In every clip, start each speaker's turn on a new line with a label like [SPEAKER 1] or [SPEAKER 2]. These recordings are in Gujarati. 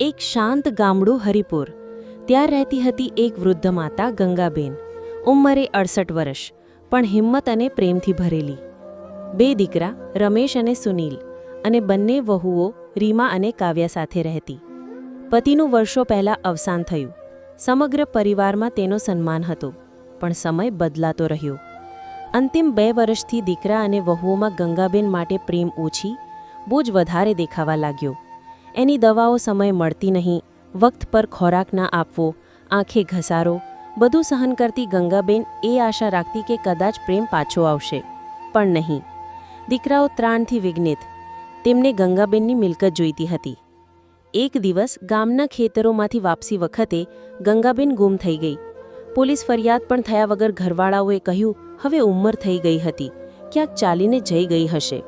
[SPEAKER 1] એક શાંત ગામડું હરિપુર. ત્યાં રહેતી હતી એક વૃદ્ધ માતા ગંગાબેન. ઉંમરે અડસઠ વર્ષ, પણ હિંમત અને પ્રેમથી ભરેલી. બે દીકરા, રમેશ અને સુનીલ, અને બંને વહુઓ, રીમા અને કાવ્યા સાથે રહેતી. પતિનું વર્ષો પહેલાં અવસાન થયું. સમગ્ર પરિવારમાં તેનો સન્માન હતો, પણ સમય બદલાતો રહ્યો. અંતિમ બે વર્ષથી દીકરા અને વહુઓમાં ગંગાબેન માટે પ્રેમ ઓછી બહુ જ વધારે દેખાવા લાગ્યો. એની દવાઓ સમય મળતી નહીં. વખત પર ખોરાક ના આપવો, આંખે ઘસારો, બધું સહન કરતી ગંગાબેન એ આશા રાખતી કે કદાચ પ્રેમ પાછો આવશે. પણ નહીં. દીકરાઓ ત્રાણથી વિઘ્નિત. તેમને ગંગાબેનની મિલકત જોઈતી હતી. એક દિવસ ગામના ખેતરોમાંથી વાપસી વખતે ગંગાબેન ગુમ થઈ ગઈ. પોલીસ ફરિયાદ પણ થયા વગર ઘરવાળાઓએ કહ્યું, હવે ઉંમર થઈ ગઈ હતી. ક્યાંક ચાલીને જઈ ગઈ હશે.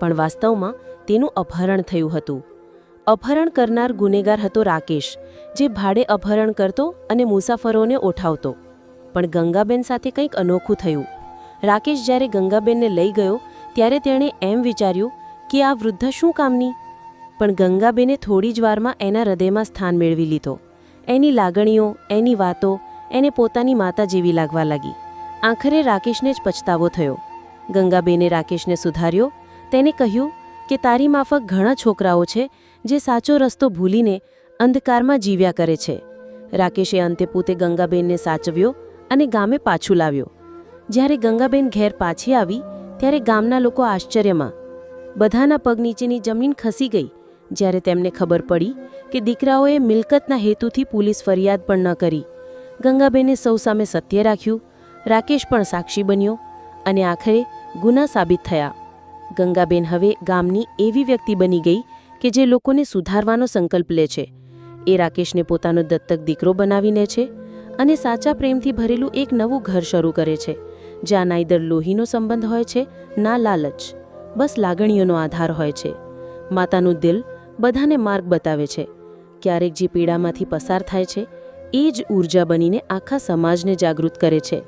[SPEAKER 1] પણ વાસ્તવમાં તેનું અપહરણ થયું હતું. અપહરણ કરનાર ગુનેગાર હતો રાકેશ, જે ભાડે અપહરણ કરતો અને મુસાફરોને ઉઠાવતો પણ ગંગાબેન સાથે કંઈક અનોખું થયું. રાકેશ જ્યારે ગંગાબેનને લઈ ગયો, ત્યારે તેણે એમ વિચાર્યું કે આ વૃદ્ધ શું કામની? પણ ગંગાબેને થોડી જ વારમાં એના હૃદયમાં સ્થાન મેળવી લીધો. એની લાગણીઓ, એની વાતો, એને પોતાની માતા જેવી લાગવા લાગી. આખરે રાકેશને જ પછતાવો થયો. ગંગાબેને રાકેશને સુધાર્યો. તેને કહ્યું કે તારી માફક ઘણા છોકરાઓ છે જે સાચો રસ્તો ભૂલીને અંધકારમાં જીવ્યા કરે છે. રાકેશે અંતે પોતે ગંગાબેનને સાચવ્યો અને ગામે પાછું લાવ્યો. જ્યારે ગંગાબેન ઘેર પાછી આવી, ત્યારે ગામના લોકો આશ્ચર્યમાં. બધાના પગ નીચેની જમીન ખસી ગઈ, જ્યારે તેમને ખબર પડી કે દીકરાઓએ મિલકતના હેતુથી પોલીસ ફરિયાદ પણ ન કરી. ગંગાબેને સૌ સામે સત્ય રાખ્યું, રાકેશ પણ સાક્ષી બન્યો અને આખરે ગુના સાબિત થયા. ગંગાબેન હવે ગામની એવી વ્યક્તિ બની ગઈ કે જે લોકોને સુધારવાનો સંકલ્પ લે છે. એ રાકેશને પોતાનો દત્તક દીકરો બનાવીને છે અને સાચા પ્રેમથી ભરેલું એક નવું ઘર શરૂ કરે છે, જ્યાં નાઈદર લોહીનો સંબંધ હોય છે, ના લાલચ, બસ લાગણીઓનો આધાર હોય છે. માતાનું દિલ બધાને માર્ગ બતાવે છે. ક્યારેક જે પીડામાંથી પસાર થાય છે, એ જ ઊર્જા બનીને આખા સમાજને જાગૃત કરે છે.